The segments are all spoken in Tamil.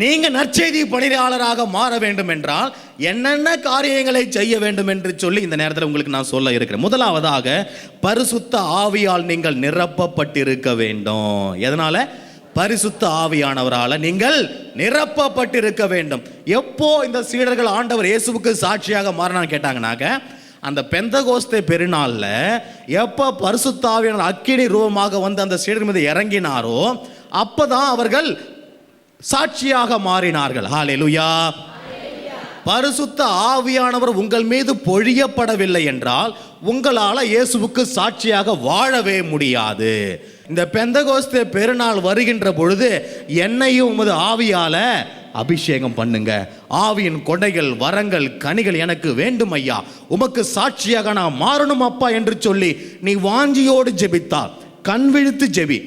நீங்கள் நற்செய்தி பணியாளராக மாற வேண்டும் என்றால் என்னென்ன காரியங்களை செய்ய வேண்டும் என்று சொல்லி இந்த நேரத்தில் உங்களுக்கு நான் சொல்ல இருக்கிறேன். முதலாவதாக பரிசுத்த ஆவியால் நீங்கள் நிரப்பப்பட்டிருக்க வேண்டும். எதனால? பரிசுத்த ஆவியானவரால் நீங்கள் நிரப்பப்பட்டிருக்க வேண்டும். எப்போ இந்த சீடர்கள் ஆண்டவர் இயேசுவுக்கு சாட்சியாக மாறினான்னு கேட்டாங்கனாக்க அந்த பெந்தகோஸ்தே பெருநாளில் எப்போ பரிசுத்தாவியான அக்கினி ரூபமாக வந்து அந்த சீடர் மீது இறங்கினாரோ அப்போதான் அவர்கள் சாட்சியாக மாறினார்கள். ஹாலேலுயா பரிசுத்த ஆவியானவர் உங்கள் மீது பொழியப்படவில்லை என்றால் உங்களால் இயேசுவுக்கு சாட்சியாக வாழவே முடியாது. இந்த பெந்தகோஸ்தே பெருநாள் வருகின்ற பொழுது என்னையும் உமது ஆவியால அபிஷேகம் பண்ணுங்க. ஆவியின் கொடைகள் வரங்கள் கனிகள் எனக்கு வேண்டும் ஐயா. உமக்கு சாட்சியாக நான் மாறணும் அப்பா என்று சொல்லி நீ வாஞ்சியோடு ஜெபித்தால் கண் விழித்து ஜெபி.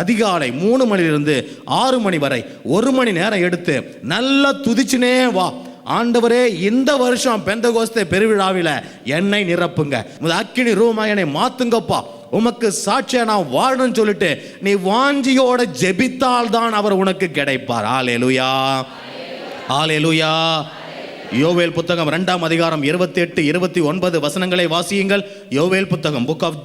அதிகாலை மூணு மணிலிருந்து ஆறு மணி வரை ஒரு மணி நேரம் எடுத்து நல்லா துதிச்சுனே வா. ஆண்டவரே இந்த வருஷம் பெந்த கோஸ்தே பெருவிழாவில் என்னை நிரப்புங்க. அக்கினி ரூமா என்னை மாத்துங்கப்பா. உமக்கு சாட்சியா நான் வாழணும்னு சொல்லிட்டு நீ வாஞ்சியோட ஜெபித்தால் தான் அவர் உனக்கு கிடைப்பார். ஆலேலுயா ஆலேலுயா யோவேல் புத்தகம் ரெண்டாம் அதிகாரம் இருபத்தி எட்டு இருபத்தி ஒன்பது வசனங்களை வாசியுங்கள். யோவேல் புத்தகம் book of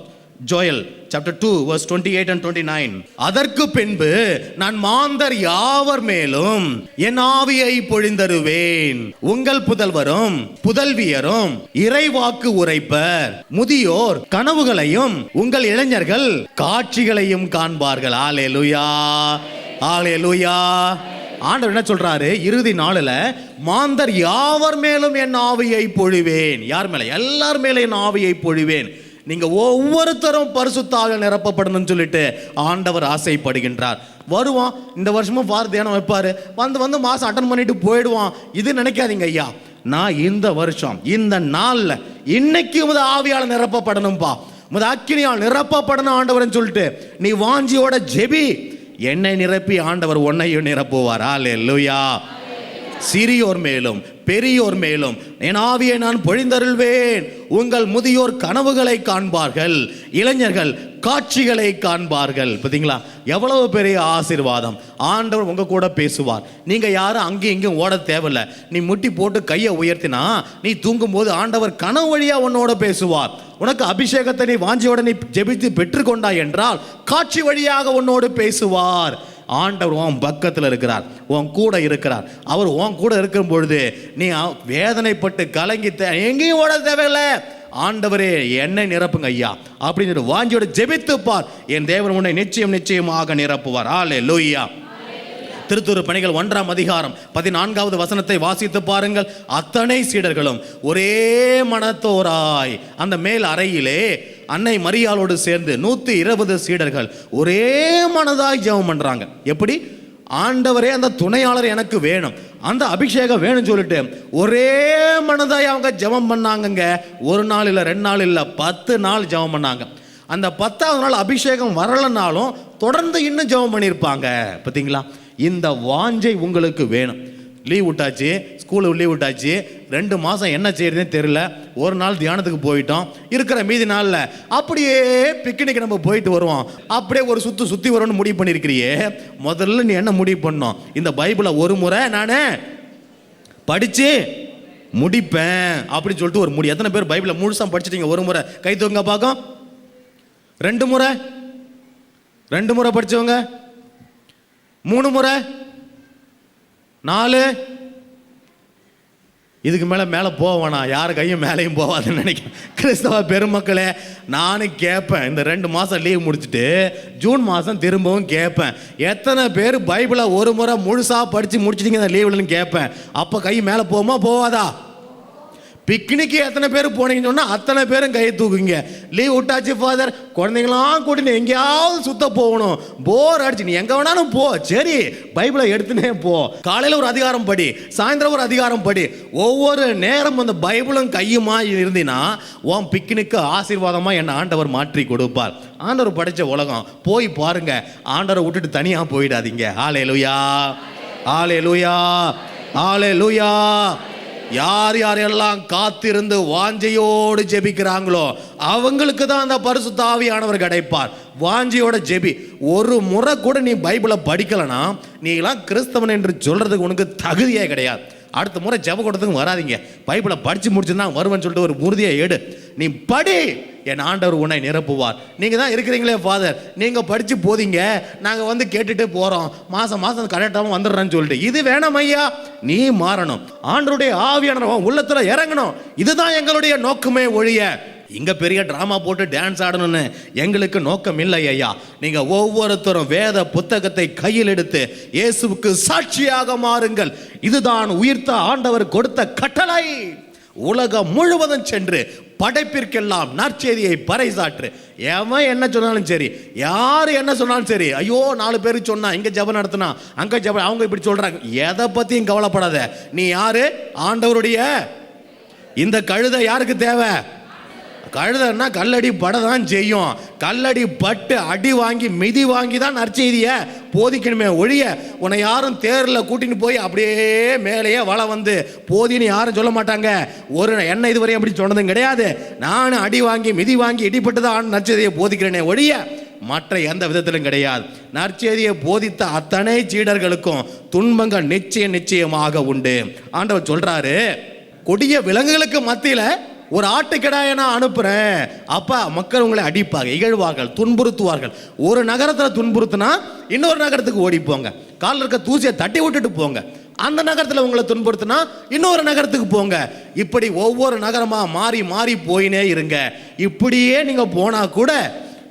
Joel chapter two verse twenty eight and twenty nine அதற்கு பின்பு நான் மாந்தர் யாவர் மேலும் என் ஆவியை பொழிந்தருவேன். உங்கள் புதல்வரும் புதல்வியரும் இறைவாக்கு உரைப்பர் முதியோர் கனவுகளையும் உங்கள் இளைஞர்கள் காட்சிகளையும் காண்பார்கள். ஆலே ஆலேலுயா ஆலேலுயா ஆண்டவர் என்ன சொல்றாரு? இறுதி நாளில் மாந்தர் யாவர் மேலும் என் ஆவியை பொழிவேன். யார் மேல? எல்லார் மேலே என் ஆவியை பொழிவேன். நீங்கள் ஒவ்வொருத்தரும் பரிசுத்தாவில் நிரப்பப்படணும்னு சொல்லிட்டு ஆண்டவர் ஆசைப்படுகின்றார். வருவான் இந்த வருஷமும் பார் தியானம் வைப்பார். வந்து வந்து மாசம் அட்டன் பண்ணிட்டு போயிடுவான். இது நினைக்காதீங்க ஐயா. நான் இந்த வருஷம் இந்த நாளில் இன்னைக்கு உமது ஆவியால் நிரப்பப்படணும்பா. உமது அக்கினியால் நிரப்பப்படணும் ஆண்டவர்னு சொல்லிட்டு நீ வாஞ்சியோட ஜெபி. என்னை நிரப்பி ஆண்டவர் உன்னையும் நிரப்புவார். அல்லேலூயா சிறியோர் மேலும் பெரியோர் மேலும் என் ஆவியை நான் பொழிந்தருள்வேன். உங்கள் முதியோர் கனவுகளை காண்பார்கள். இளைஞர்கள் காட்சிகளை காண்பார்கள். பார்த்தீங்களா? எவ்வளவு பெரிய ஆசீர்வாதம். ஆண்டவர் உங்க கூட பேசுவார். நீங்க யாரும் அங்கேயும் இங்கேயும் ஓட தேவையில்ல. நீ முட்டி போட்டு கையை உயர்த்தினா நீ தூங்கும்போது ஆண்டவர் கனவு வழியா உன்னோட பேசுவார். உனக்கு அபிஷேகத்தை நீ வாஞ்சியோட நீ ஜெபித்து பெற்றுக்கொண்டாய் என்றால் காட்சி வழியாக உன்னோடு பேசுவார். ஆண்டவர் உன் பக்கத்தில் இருக்கிறார் உன் கூட இருக்கிறார். அவர் உன் கூட இருக்கும் பொழுது நீ வேதனைப்பட்டு கலங்கி எங்கேயும் ஓட தேவையில்லை. ஆண்டவரே என்னை நிரப்புங்க ஐயா. அப்படின்னு சொல்லி வாஞ்சியோட ஜெபித்துப்பார். என் தேவன் உன்னை நிச்சயம் நிச்சயமாக நிரப்புவார். ஆலே லோய்யா திருத்துரு பணிகள் ஒன்றாம் அதிகாரம் பதினான்காவது வசனத்தை வாசித்து பாருங்கள். அத்தனை சீடர்களும் ஒரே மனத்தோராய் அந்த மேல் அறையிலே அன்னை மரியாளோடு சேர்ந்து நூத்தி இருபது சீடர்கள் ஒரே மனதாய் ஜெபம் பண்றாங்க. எப்படி? ஆண்டவரே அந்த துணையாளர் எனக்கு வேணும். அந்த அபிஷேகம் வேணும்னு சொல்லிட்டு ஒரே மனதாய் அவங்க ஜெபம் பண்ணாங்கங்க. ஒரு நாள் இல்லை ரெண்டு நாள் இல்லை பத்து நாள் ஜெபம் பண்ணாங்க. அந்த பத்தாவது நாள் அபிஷேகம் வரலைனாலும் தொடர்ந்து இன்னும் ஜெபம் பண்ணியிருப்பாங்க. பார்த்தீங்களா இந்த வாஞ்சை உங்களுக்கு வேணும். லீவ் விட்டாச்சு ஸ்கூலு லீவ் விட்டாச்சு ரெண்டு மாதம் என்ன செய்யறதுன்னு தெரியல. ஒரு நாள் தியானத்துக்கு போயிட்டோம். இருக்கிற மீதி நாளில் அப்படியே பிக்னிக் நம்ம போயிட்டு வருவோம். அப்படியே ஒரு சுற்று சுற்றி வரணும்னு முடிவு பண்ணியிருக்கிறியே முதல்ல நீ என்ன முடிவு பண்ணோம் இந்த பைபிளை ஒரு முறை நான் படித்து முடிப்பேன் அப்படின்னு சொல்லிட்டு ஒரு முடி எத்தனை பேர் பைபிளை முழுசாக படிச்சிட்டீங்க? ஒரு முறை. கை தூங்க பார்க்கும். ரெண்டு முறை. ரெண்டு முறை படிச்சவங்க மூணு முறை. நாலு. இதுக்கு மேலே மேலே போவானா யார் கையும் மேலேயும் போவாதுன்னு நினைக்கிறேன். கிறிஸ்தவ பெருமக்களே நானும் கேட்பேன். இந்த ரெண்டு மாதம் லீவ் முடிச்சுட்டு ஜூன் மாதம் திரும்பவும் கேட்பேன். எத்தனை பேர் பைபிளை ஒரு முறை முழுசாக படித்து முடிச்சிட்டீங்க இந்த லீவ்லன்னு கேட்பேன். அப்போ கை மேலே போகுமா போவாதா பிக்னிக்கு எத்தனை பேர் போனீங்கன்னு சொன்னால் அத்தனை பேரும் கையை தூக்குங்க. லீவ் விட்டாச்சு ஃபாதர் குழந்தைங்களாம் கூட்டின்னு எங்கேயாவது சுத்த போகணும். போர் அடிச்சு நீ எங்கே வேணாலும் போ. சரி பைபிளை எடுத்துனே போ. காலையில் ஒரு அதிகாரம் படி சாயந்தரம் ஒரு அதிகாரம் படி. ஒவ்வொரு நேரம் அந்த பைபிளும் கையுமா இருந்தீன்னா உன் பிக்னிக்கு ஆசீர்வாதமாக என்னை ஆண்டவர் மாற்றி கொடுப்பார். ஆண்டவர் படித்த உலகம் போய் பாருங்க. ஆண்டவரை விட்டுட்டு தனியாக போயிடாதீங்க. ஆலே லுயா ஆலே லுயா ஆலே லுயா யார் யாரெல்லாம் காத்திருந்து வாஞ்சையோடு ஜெபிக்கிறாங்களோ அவங்களுக்கு தான் அந்த பரிசு தாவியானவர் கிடைப்பார். வாஞ்சியோட ஜெபி. ஒரு முறை கூட நீ பைபிளை படிக்கலைன்னா நீங்களாம் கிறிஸ்தவன் என்று சொல்றதுக்கு உனக்கு தகுதியே கிடையாது. அடுத்த முறை ஜெப கூட்டத்துக்கு வராதீங்க. பைபிளை படித்து முடிச்சுன்னா வருவேன்னு சொல்லிட்டு ஒரு உறுதியை எடு. நீ படி. என் ஆண்டவர் உன்னை நிரப்புவார். நீங்கள் தான் இருக்கிறீங்களே ஃபாதர் நீங்கள் படித்து போதீங்க. நாங்கள் வந்து கேட்டுட்டு போகிறோம் மாதம் மாதம் கரெக்டாக வந்துடுறேன்னு சொல்லிட்டு. இது வேணாம் ஐயா. நீ மாறணும். ஆண்டருடைய ஆவியானவர் உள்ளத்தில் இறங்கணும். இதுதான் எங்களுடைய நோக்கமே ஒழிய. இங்கே பெரிய ட்ராமா போட்டு டான்ஸ் ஆடணும்னு எங்களுக்கு நோக்கம் இல்லை ஐயா. நீங்கள் ஒவ்வொருத்தரும் வேத புத்தகத்தை கையில் எடுத்து இயேசுவுக்கு சாட்சியாக மாறுங்கள். இதுதான் உயிர்த்த ஆண்டவர் கொடுத்த கட்டளை. உலகம் முழுவதும் சென்று படைப்பிற்கெல்லாம் நற்செய்தியை பறைசாற்று. எவன் என்ன சொன்னாலும் சரி யார் என்ன சொன்னாலும் சரி ஐயோ நாலு பேர் சொன்னா இங்கே ஜபம் நடத்தினா அங்கே ஜபம் அவங்க இப்படி சொல்கிறாங்க எதை பற்றியும் கவலைப்படாத. நீ யாரு? ஆண்டவருடைய. இந்த கழுதை யாருக்கு தேவை? கழுதன்னா கல்லடி பட தான் செய்யும். கல்லடி பட்டு அடி வாங்கி மிதி வாங்கி தான் நற்செய்திய போதிக்கணுமே ஒழிய உன்னை யாரும் தேரில் கூட்டின்னு போய் அப்படியே மேலேயே வள வந்து போதின்னு யாரும் சொல்ல மாட்டாங்க. ஒரு என்ன இதுவரையும் அப்படி சொன்னதும் கிடையாது. நான் அடி வாங்கி மிதி வாங்கி இடிப்பட்டு தான் நற்செய்தியை போதிக்கிறேனே ஒழிய மற்ற எந்த விதத்திலும் கிடையாது. நற்செய்தியை போதித்த அத்தனை சீடர்களுக்கும் துன்பங்கள் நிச்சயம் நிச்சயமாக உண்டு. ஆண்டவர் சொல்றாரு கொடிய விலங்குகளுக்கு மத்தியில் ஒரு ஆட்டுக்கிடாயை நான் அனுப்புறேன். அப்ப மக்கள் உங்களை அடிப்பாங்க இகழ்வார்கள் துன்புறுத்துவார்கள். ஒரு நகரத்தில் துன்புறுத்துனா இன்னொரு நகரத்துக்கு ஓடி போங்க. காலில் இருக்க தூசியை தட்டி விட்டுட்டு போங்க. அந்த நகரத்தில் உங்களை துன்புறுத்தினா இன்னொரு நகரத்துக்கு போங்க. இப்படி ஒவ்வொரு நகரமாக மாறி மாறி போயினே இருங்க. இப்படியே நீங்கள் போனால் கூட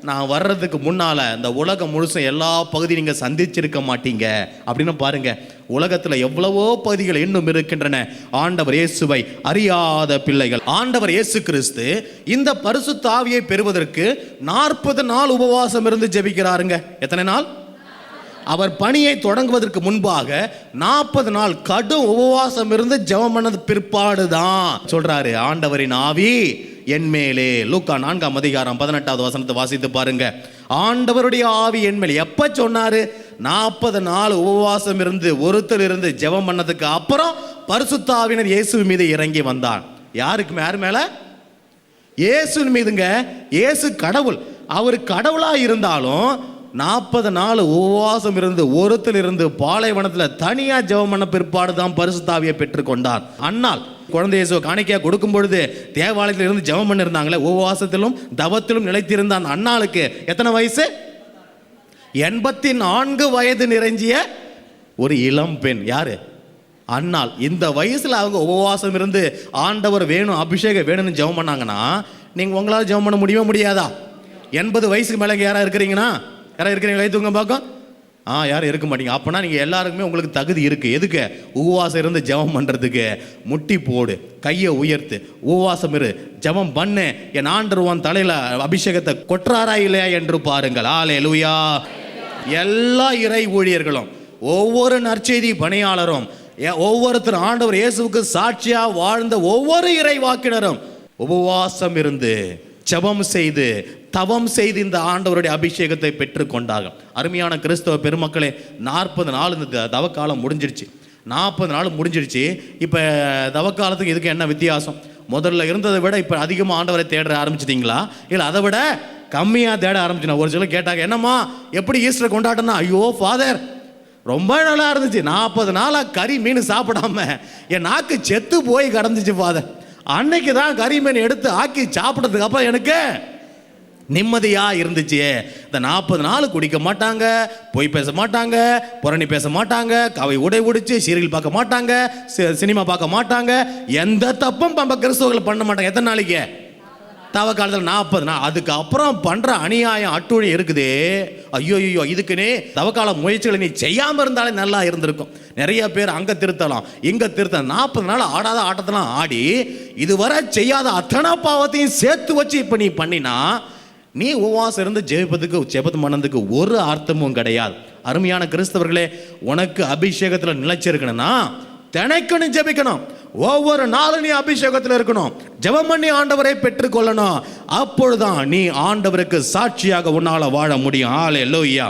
நான் வர்றதுக்கு முன்னால் இந்த உலகம் முழுசும் எல்லா பகுதியும் நீங்கள் சந்திச்சிருக்க மாட்டீங்க. அப்படின்னு பாருங்கள் உலகத்தில் எவ்வளவோ பகுதிகள் இன்னும் இருக்கின்றன. ஆண்டவர் இயேசுவை அறியாத பிள்ளைகள். ஆண்டவர் இயேசு கிறிஸ்து இந்த பரிசு தாவியை பெறுவதற்கு நாற்பது நாள் உபவாசம் இருந்து ஜெபிக்கிறாருங்க. எத்தனை நாள்? அவர் பணியை தொடங்குவதற்கு முன்பாக நாற்பது நாள் கடும் உபவாசம் இருந்து ஜெபம் பண்ணது பிற்பாடு தான் சொல்றாரு ஆண்டவரின் ஆவி என்மேலே லூக்கா நான்காம் அதிகாரம் பதினெட்டாவது வசனத்தை வாசித்து பாருங்க. ஆண்டவருடைய ஆவி என்மேல் எப்போ எப்ப சொன்னாரு? நாற்பது நாள் உபவாசம் இருந்து ஒருத்தர் இருந்து ஜெபம் பண்ணதுக்கு அப்புறம் பரிசுத்தாவினர் இயேசு மீது இறங்கி வந்தான் யாருக்கு யார் மேல? இயேசுவின் மீதுங்க. இயேசு கடவுள். அவர் கடவுளா இருந்தாலும் நாற்பது நாள் உபவாசம் இருந்து ஒருத்தர் இருந்து பாலைவனத்தில் தனியாக ஜெபம் பண்ண பிற்பாடு தான் பரிசுத்தாவியை பெற்றுக்கொண்டார். அன்னால் குழந்தை இயேசுவை காணிக்கையாக கொடுக்கும் பொழுது தேவாலயத்தில் இருந்து ஜெபம் பண்ணிருந்தாங்களே உபவாசத்திலும் தவத்திலும் நிலைத்திருந்த அந்த அண்ணாளுக்கு எத்தனை வயசு? எண்பத்தி நான்கு வயது நிறைஞ்சிய ஒரு இளம் பெண். யாரு? அண்ணாள் இந்த வயசுல அவங்க உபவாசம் இருந்து ஆண்டவர் வேணும் அபிஷேகம் வேணும்னு ஜெபம் பண்ணாங்கன்னா நீங்க உங்களால ஜெபம் பண்ண முடியவே முடியாதா? எண்பது வயசுக்கு மேலே யாராக இருக்கிறீங்கன்னா யாரா இருக்கிறீங்களா தூங்க பார்க்கும்? ஆ யாரும் இருக்க மாட்டீங்க. அப்போனா நீங்கள் எல்லாருக்குமே உங்களுக்கு தகுதி இருக்குது எதுக்கு? உவாசம் இருந்து ஜெபம் பண்ணுறதுக்கு முட்டி போடு. கையை உயர்த்து. உவாசம் இரு. ஜெபம் பண்ணு. என் ஆண்டருவான் தலையில் அபிஷேகத்தை கொற்றாரா இல்லையா என்று பாருங்கள். ஆலே லூயா எல்லா இறை ஊழியர்களும் ஒவ்வொரு நற்செய்தி பணியாளரும் ஒவ்வொருத்தர் ஒவ்வொருத்தரும் ஆண்டவர் இயேசுவுக்கு சாட்சியாக வாழ்ந்த ஒவ்வொரு இறை வாக்கினரும் உபவாசம் இருந்து ஜெபம் செய்து தவம் செய்து இந்த ஆண்டவருடைய அபிஷேகத்தை பெற்றுக்கொண்டார்கள் அருமையான கிறிஸ்தவ பெருமக்களே நாற்பது நாள் இந்த த- தவக்காலம் முடிஞ்சிருச்சு. நாற்பது நாள் முடிஞ்சிருச்சு. இப்போ தவக்காலத்துக்கு இதுக்கு என்ன வித்தியாசம்? முதல்ல இருந்ததை விட இப்போ அதிகமாக ஆண்டவரை தேட ஆரம்பிச்சிட்டிங்களா? இல்லை அதை விட கம்மியாக தேட ஆரம்பிச்சுனா ஒரு சிலர் கேட்டாங்க என்னம்மா எப்படி ஈஸ்டர் கொண்டாட்டம்னா? ஐயோ ஃபாதர் ரொம்ப நல்லா இருந்துச்சு. நாற்பது நாளாக கறி மீன் சாப்பிடாம என் நாக்கு செத்து போய் கடந்துச்சு ஃபாதர். அன்னைக்கு தான் கறி மீன் எடுத்து ஆக்கி சாப்பிட்டதுக்கு அப்புறம் எனக்கு நிம்மதியாக இருந்துச்சு இந்த நாற்பது நாள் குடிக்க மாட்டாங்க பொய் பேச மாட்டாங்க புரணி பேச மாட்டாங்க கவை உடை உடிச்சு சீரியல் பார்க்க மாட்டாங்க சி- சினிமா பார்க்க மாட்டாங்க எந்த தப்பும் நம்ம கிறிஸ்தவர்கள் பண்ண மாட்டாங்க. எத்தனை நாளைக்கு? தவ காலத்தில் நாற்பது நாள். அதுக்கப்புறம் பண்ணுற அநியாயம் அட்டுழி இருக்குதே. ஐயோ ஐயோ இதுக்குன்னே தவக்கால முயற்சிகளை நீ செய்யாமல் இருந்தாலே நல்லா இருந்திருக்கும். நிறைய பேர் அங்கே திருத்தலாம் இங்கே திருத்தலாம். நாற்பது நாள் ஆடாத ஆட்டத்தெல்லாம் ஆடி இதுவரை செய்யாத அத்தனை பாவத்தையும் சேர்த்து வச்சு இப்போ நீ பண்ணினா நீ உபவாசம் இருந்து ஜெபிப்பதுக்கு ஜெபத்து பண்ணதுக்கு ஒரு அர்த்தமும் கிடையாது. அருமையான கிறிஸ்தவர்களே உனக்கு அபிஷேகத்தில் நிலைச்சிருக்கணும்னா தினைக்கும் நீ ஜெபிக்கணும். ஒவ்வொரு நாளும் நீ அபிஷேகத்தில் இருக்கணும். ஜெபம் பண்ணி ஆண்டவரை பெற்றுக்கொள்ளணும் அப்பொழுதுதான் நீ ஆண்டவருக்கு சாட்சியாக உன்னால் வாழ முடியும். ஆளே லோய்யா